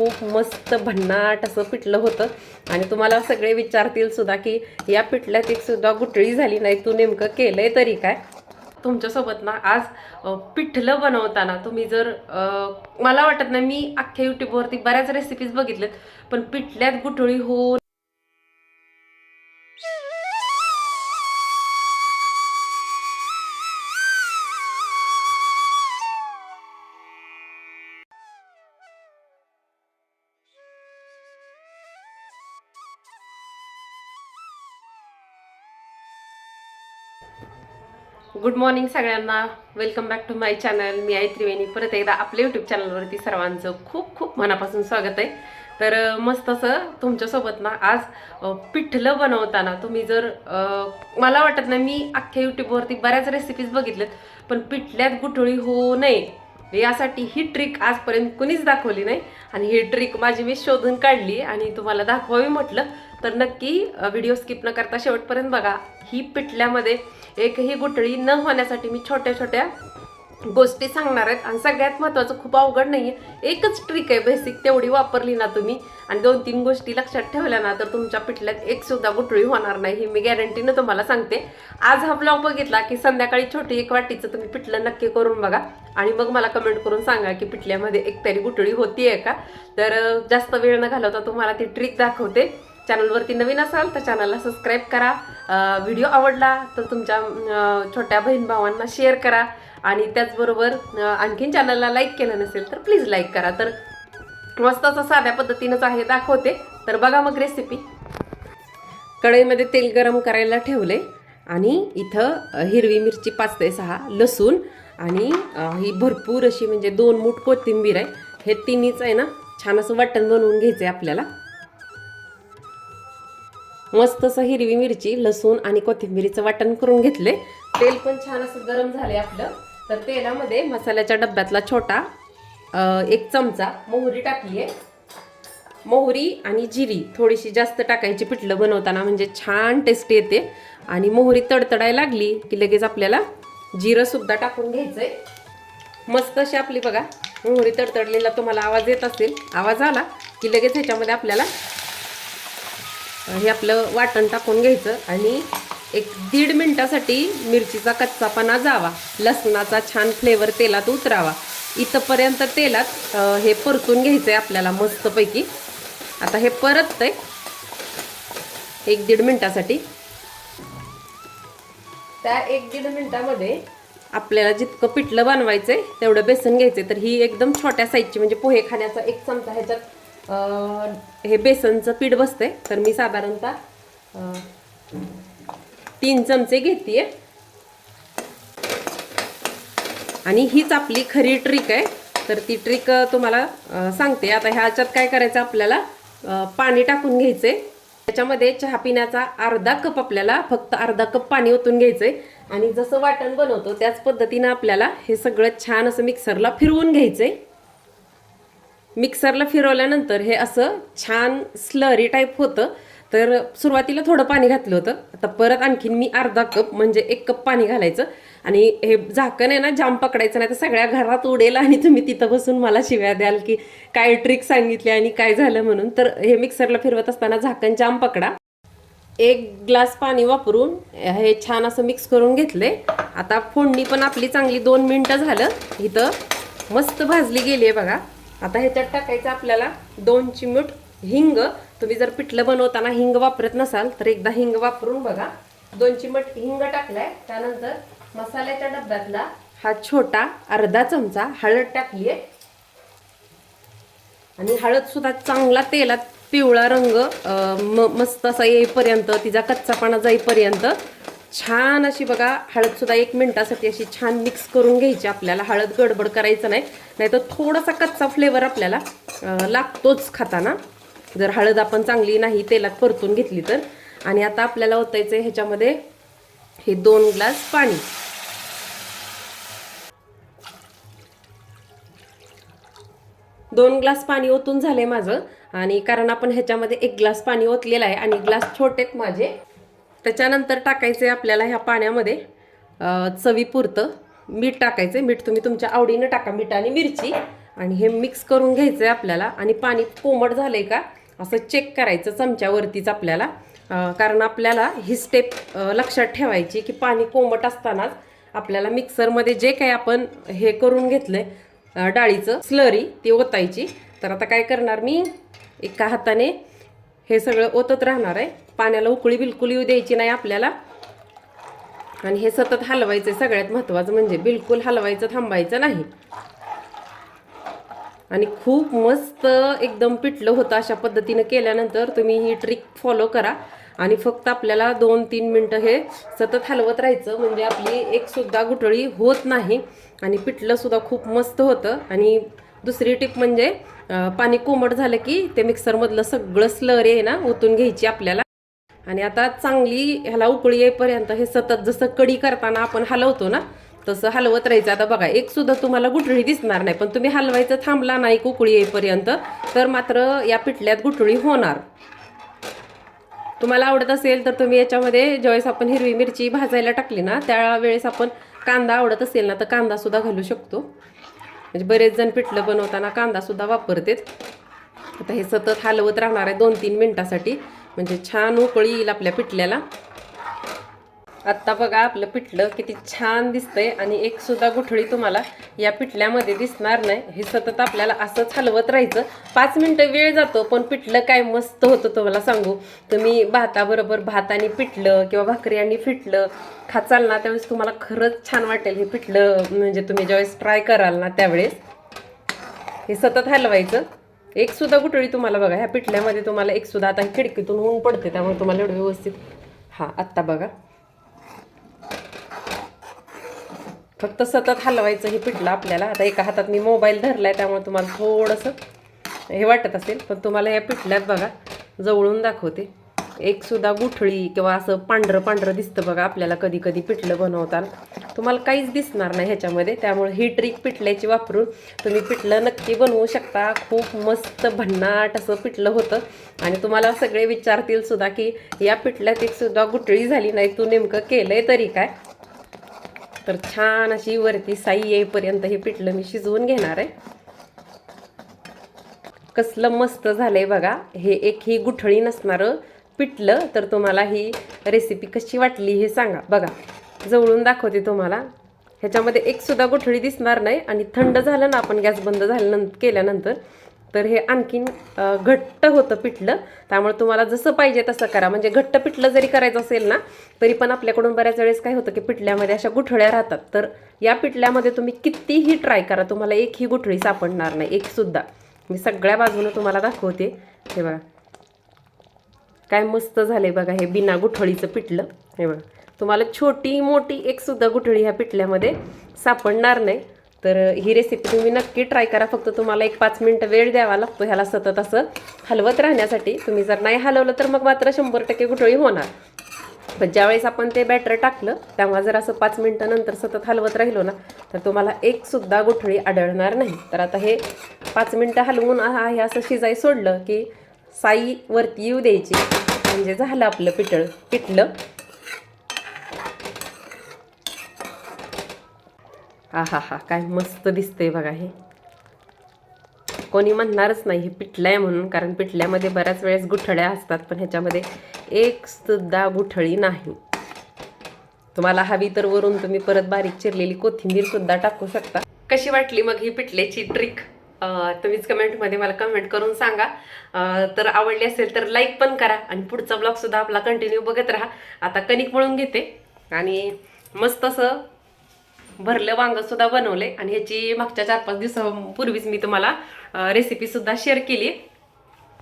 खूप मस्त भन्नाट असं पिठलं होतं. आणि तुम्हाला सगळे विचारतील सुद्धा की या पिठल्यात एक सुद्धा गुटळी झाली नाही तू नेमकं केलंय तरी काय? तुमच्यासोबत ना आज पिठलं बनवताना तुम्ही जर मला वाटत नाही मी अख्ख्या यूट्यूबवरती बऱ्याच रेसिपीज बघितल्यात पण पिठल्यात गुठळी होऊन गुड मॉर्निंग सगळ्यांना. Welcome back to my channel मी आई त्रिवेणी. परत एकदा आपल्या यूट्यूब चॅनलवरती सर्वांचं खूप खूप मनापासून स्वागत आहे. तर मस्त असं तुमच्यासोबत ना आज पिठलं बनवताना तुम्ही जर मला वाटत नाही मी अख्ख्या यूट्यूबवरती बऱ्याच रेसिपीज बघितल्यात पण पिठल्यात गुठळी होऊ नये. यासाठी ही ट्रिक आजपर्यंत कुणीच दाखवली नाही. आणि ही ट्रिक माझी मी शोधून काढली आणि तुम्हाला दाखवावी म्हटलं. तर नक्की व्हिडिओ स्किप न करता शेवटपर्यंत बघा. ही पिठल्यामध्ये एकही गुठळी न होण्यासाठी मी छोट्या छोट्या गोष्टी सांगणार आहेत. आणि सगळ्यात महत्त्वाचं खूप अवघड नाही आहे एकच ट्रिक आहे बेसिक तेवढी वापरली ना तुम्ही. आणि दोन तीन गोष्टी लक्षात ठेवल्या ना तर तुमच्या पिठल्यात एकसुद्धा गुठळी होणार नाही. ही मी गॅरंटीनं तुम्हाला सांगते. आज हा ब्लॉग बघितला की संध्याकाळी छोटी एक वाटीचं तुम्ही पिठलं नक्की करून बघा. आणि मग मला कमेंट करून सांगा की पिठल्यामध्ये एक तरी होती आहे का? तर जास्त वेळ न घालवता तुम्हाला ती ट्रिक दाखवते. चॅनलवरती नवीन असाल तर चॅनलला सबस्क्राईब करा. व्हिडिओ आवडला तर तुमच्या छोट्या बहीण भावांना शेअर करा. आणि त्याचबरोबर आणखीन चॅनलला लाईक केलं नसेल तर प्लीज लाईक करा. तर मस्त असं साध्या पद्धतीनंच आहे दाखवते. तर बघा मग रेसिपी कढईमध्ये तेल गरम करायला ठेवले. आणि इथं हिरवी मिरची पाच ते सहा लसूण आणि ही भरपूर अशी म्हणजे दोन मूठ कोथिंबीर आहे. हे तिन्हीच आहे ना छान असं वाटण बनवून घ्यायचं आहे आपल्याला. मस्त असं हिरवी मिरची लसूण आणि कोथिंबीरीचं वाटण करून घेतले. तेल पण छान असं गरम झाले आपलं. तर तेलामध्ये मसाल्याच्या डब्यातला छोटा एक चमचा मोहरी टाकली आहे मोहरी आणि जिरी थोडीशी जास्त टाकायची पिठलं बनवताना म्हणजे छान टेस्ट येते. आणि मोहरी तडतडायला लागली की लगेच आपल्याला जिरं सुद्धा टाकून घ्यायचंय. मस्त अशी आपली बघा मोहरी तडतडलेला तुम्हाला आवाज येत असेल. आवाज आला की लगेच ह्याच्यामध्ये आपल्याला हे आपलं वाटण टाकून घ्यायचं आणि एक दीड मिनटासाठी मिरचीचा कच्चापणा जावा. लसणाचा छान फ्लेवर तेलात उतरावा. इथंपर्यंत तेलात हे परतून घ्यायचं आहे आपल्याला मस्तपैकी. आता हे परत आहे एक दीड मिनटासाठी. त्या एक दीड मिनटामध्ये आपल्याला जितकं पिठलं बनवायचं आहे तेवढं बेसन घ्यायचं तर ही एकदम छोट्या साईजची म्हणजे पोहे खाण्याचा एक चमचा ह्याच्यात हे बेसनचं पीठ बसतंय तर मी साधारणतः तीन चमचे घेते आणि हीच आपली खरी ट्रिक आहे. तर ती ट्रिक तुम्हाला सांगते. आता ह्याच्यात काय करायचं आपल्याला? पाणी टाकून घ्यायचंय. त्याच्यामध्ये चहा पिण्याचा अर्धा कप आपल्याला फक्त अर्धा कप पाणी ओतून घ्यायचंय. आणि जसं वाटण बनवतो त्याच पद्धतीनं आपल्याला हे सगळं छान असं मिक्सरला फिरवून घ्यायचंय. मिक्सरला फिरवल्यानंतर हे असं छान स्लरी टाईप होतं. तर सुरुवातीला थोडं पाणी घातलं होतं. आता परत आणखीन मी अर्धा कप म्हणजे एक कप पाणी घालायचं. आणि हे झाकण आहे ना जाम पकडायचं नाही तर सगळ्या घरात उडेल आणि तुम्ही तिथं बसून मला शिव्या द्याल की काय ट्रिक सांगितली आणि काय झालं म्हणून. तर हे मिक्सरला फिरवत असताना झाकण जाम पकडा. एक ग्लास पाणी वापरून हे छान असं मिक्स करून घेतले. आता फोडणी पण आपली चांगली दोन मिनटं झालं. इथं मस्त भाजली गेली आहे बघा. आता ह्याच्यात टाकायचं आपल्याला दोन चिमूट हिंग. तुम्ही जर पिठलं बनवताना हिंग वापरत नसाल तर एकदा हिंग वापरून बघा. दोन चिमट हिंग टाकलाय. त्यानंतर मसाल्याच्या डब्यातला हा छोटा अर्धा चमचा हळद टाकली आहे आणि हळद सुद्धा चांगला तेलात पिवळा रंग म मस्त असा येईपर्यंत तिचा कच्चापणा जाईपर्यंत छान अशी बघा हळदसुद्धा एक मिनटासाठी अशी छान मिक्स करून घ्यायची आपल्याला. हळद गडबड करायचं नाही. नाहीतर थोडासा कच्चा फ्लेवर आपल्याला लागतोच खाताना. जर हळद आपण चांगली नाही तेलात परतून घेतली तर. आणि आता आपल्याला ओतायचं ह्याच्यामध्ये हे दोन ग्लास पाणी. दोन ग्लास पाणी ओतून झालंय माझं. आणि कारण आपण ह्याच्यामध्ये एक ग्लास पाणी ओतलेलं आहे आणि ग्लास छोटेत माझे. त्याच्यानंतर टाकायचे आपल्याला ह्या पाण्यामध्ये चवीपुरतं मीठ टाकायचं मीठ तुम्ही तुमच्या आवडीनं टाका. मीठ आणि मिरची. आणि हे मिक्स करून घ्यायचं आहे आपल्याला. आणि पाणी कोमट झालं आहे का असं चेक करायचं चमच्यावरतीच आपल्याला. कारण आपल्याला ही स्टेप लक्षात ठेवायची की पाणी कोमट असतानाच आपल्याला मिक्सरमध्ये जे काही आपण हे करून घेतलं आहे डाळीचं स्लरी ती ओतायची. तर आता काय करणार मी? एका हाताने हे सगळं ओतत राहणार आहे. पाण्याला उकळी बिलकुल येऊ द्यायची नाही आपल्याला. आणि हे सतत हलवायचं सगळ्यात महत्त्वाचं म्हणजे बिलकुल हलवायचं थांबायचं नाही. आणि खूप मस्त एकदम पिटलं होतं अशा पद्धतीनं केल्यानंतर तुम्ही ही ट्रिक फॉलो करा. आणि फक्त आपल्याला दोन तीन मिनटं हे सतत हलवत राहायचं म्हणजे आपली एक सुद्धा गुठळी होत नाही. आणि पिठलं सुद्धा खूप मस्त होतं. आणि दुसरी टिप म्हणजे पाणी कोमट झालं की ते मिक्सरमधलं सगळं स्लरी आहे ना ओतून घ्यायची आपल्याला. आणि आता चांगली ह्याला उकळी येईपर्यंत हे सतत जसं कडी करताना आपण हलवतो ना तसं हलवत राहायचं. आता बघा एक सुद्धा तुम्हाला गुठळी दिसणार नाही पण तुम्ही हलवायचं थांबला नाही उकळी येईपर्यंत तर मात्र या पिठल्यात गुठळी होणार. तुम्हाला आवडत असेल तर तुम्ही याच्यामध्ये ज्यावेळेस आपण हिरवी मिरची भाजायला टाकली ना त्यावेळेस आपण कांदा आवडत असेल ना तर कांदासुद्धा घालू शकतो. म्हणजे बरेच जण पिठलं बनवताना कांदासुद्धा वापरतात वापरतेत. आता हे सतत हलवत राहणार आहे दोन तीन मिनटासाठी. म्हणजे छान उकळी येईल आपल्या पिठल्याला. आत्ता बघा आपलं पिठलं किती छान दिसतंय आणि एक सुद्धा गुठळी तुम्हाला या पिठल्यामध्ये दिसणार नाही. हे सतत आपल्याला असंच हलवत राहायचं. पाच मिनटं वेळ जातो पण पिठलं काय मस्त होतं तुम्हाला सांगू. तुम्ही भाताबरोबर भाताने पिठलं किंवा भाकरी आणि पिठलं खाचाल ना त्यावेळेस तुम्हाला खरंच छान वाटेल हे पिठलं. म्हणजे तुम्ही ज्यावेळेस ट्राय कराल ना त्यावेळेस हे सतत हलवायचं. एक सुद्धा गुठळी तुम्हाला बघा ह्या पिठल्यामध्ये तुम्हाला एक सुद्धा आता खिडकीतून ऊन पडते त्यामुळे तुम्हाला एवढं व्यवस्थित. हां आत्ता बघा. फक्त सतत हलवायचं हे पिठलं आपल्याला. आता एका हातात मी मोबाईल धरलाय त्यामुळे तुम्हाला थोडंसं हे वाटत असेल पण तुम्हाला या पिठल्यात बघा जवळून दाखवते. एक सुद्धा गुठळी किंवा असं पांढरं पांढरं दिसतं बघा आपल्याला कधी कधी पिठलं बनवताना. तुम्हाला काहीच दिसणार नाही ह्याच्यामध्ये त्यामुळे ही ट्रिक पिठल्याची वापरून तुम्ही पिठलं नक्की बनवू शकता. खूप मस्त भन्नाट असं पिठलं होतं. आणि तुम्हाला सगळे विचारतील सुद्धा की या पिठल्यात एक सुद्धा गुठळी झाली नाही तू नेमकं केलंय तरी काय? तर छान अशी वरती साई येईपर्यंत हे पिठलं मी शिजवून घेणार आहे. कसलं मस्त झालंय बघा हे एक ही गुठळी नसणारं पिठलं तर तुम्हाला ही रेसिपी कशी वाटली हे सांगा. बघा जवळून दाखवते तुम्हाला. ह्याच्यामध्ये एकसुद्धा गुठळी दिसणार नाही आणि थंड झालं ना आपण गॅस बंद झाल्यानंतर केल्यानंतर तर हे आणखीन घट्ट होतं पिठलं त्यामुळे तुम्हाला जसं पाहिजे तसं करा. म्हणजे घट्ट पिठलं जरी करायचं असेल ना तरी पण आपल्याकडून बऱ्याच वेळेस काय होतं की पिठल्यामध्ये अशा गुठळ्या राहतात. तर या पिठल्यामध्ये तुम्ही कितीही ट्राय करा. तुम्हाला एक ही गुठळी सापडणार नाही. एकसुद्धा मी सगळ्या बाजूनं तुम्हाला दाखवते. हे बघा. काय मस्त झाले बघा हे बिना गुठळीचं पिठलं हे बघा तुम्हाला छोटी मोठी एक सुद्धा गुठळी ह्या पिठल्यामध्ये सापडणार नाही. तर ही रेसिपी तुम्ही नक्की ट्राय करा. फक्त तुम्हाला एक पाच मिनटं वेळ द्यावा लागतो ह्याला सतत असं हलवत राहण्यासाठी. तुम्ही जर नाही हलवलं तर मग मात्र शंभर टक्के गुठळी होणार. पण ज्यावेळेस आपण ते बॅटर टाकलं तेव्हा जर असं पाच मिनटं नंतर सतत हलवत राहिलो ना तर तुम्हाला एकसुद्धा गुठळी आढळणार नाही. तर आता हे पाच मिनटं हलवून आ- हे असं शिजाय सोडलं की साई वरती येऊ द्यायची. म्हणजे झालं आपलं पिठळ. पिठलं. हा हा हा काय मस्त दिसतंय बघा हे. कोणी म्हणणारच नाही हे पिठलं आहे म्हणून कारण पिठल्यामध्ये बऱ्याच वेळेस गुठळ्या असतात पण ह्याच्यामध्ये एक सुद्धा गुठळी नाही. तुम्हाला हवी तर वरून तुम्ही परत बारीक चिरलेली कोथिंबीर सुद्धा टाकू शकता. कशी वाटली मग ही पिठल्याची ट्रिक तुम्हीच कमेंटमध्ये मला कमेंट करून सांगा. तर आवडली असेल तर लाईक पण करा आणि पुढचा ब्लॉगसुद्धा आपला कंटिन्यू बघत राहा. आता कणिक मळून घेते आणि मस्त असं भरलं वांगंसुद्धा बनवले आणि ह्याची मागच्या चार पाच दिवसापूर्वीच मी तुम्हाला रेसिपीसुद्धा शेअर केली.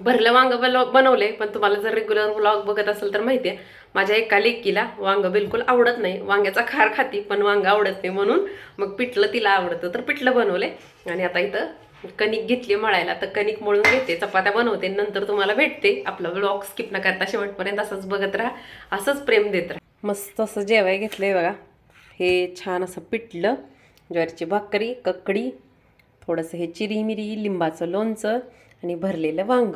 भरलं वांग बनवले पण तुम्हाला जर रेग्युलर व्लॉग बघत असेल तर माहिती आहे माझ्या एका लेकीला वांग बिलकुल आवडत नाही. वांग्याचा खार खाती पण वांग आवडत नाही म्हणून मग पिठलं तिला आवडतं. तर पिठलं बनवले आणि आता इथं कणिक घेतली मळायला तर कणिक मळून घेते चपात्या बनवते नंतर तुम्हाला भेटते. आपला ब्लॉग स्किप न करता शेवटपर्यंत असंच बघत राहा असंच प्रेम देत राहा. मस्त असं जेवाय घेतलंय बघा. हे छान असं पिठलं ज्वारीची भाकरी ककडी थोडंसं हे चिरी मिरी लिंबाचं लोणचं आणि भरलेलं वांग.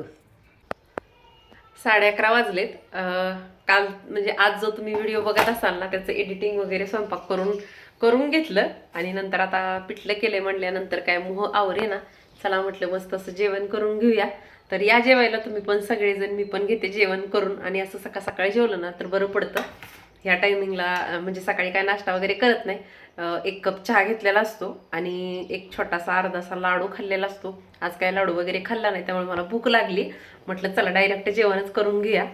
साडे अकरा वाजलेत. अं, काल म्हणजे आज जो तुम्ही व्हिडिओ बघत असाल ना त्याचं एडिटिंग वगैरे स्वयंपाक करून करून घेतलं आणि नंतर आता पिठलं केलं म्हणल्यानंतर काय मोह आवरे ना. चला म्हटलं मस्त असं जेवण करून घेऊया. तर या जेवायला तुम्ही पण सगळेजण मी पण घेते जेवण करून. आणि असं सकाळ सकाळी जेवलं ना तर बरं पडतं. ह्या टायमिंगला म्हणजे सकाळी काय नाश्ता वगैरे करत नाही. एक कप चहा घेतलेला असतो आणि एक छोटासा अर्धासा लाडू खाल्लेला असतो. आज काय लाडू वगैरे खाल्ला नाही त्यामुळे मला भूक लागली. म्हटलं चला डायरेक्ट जेवणच करून घेऊया.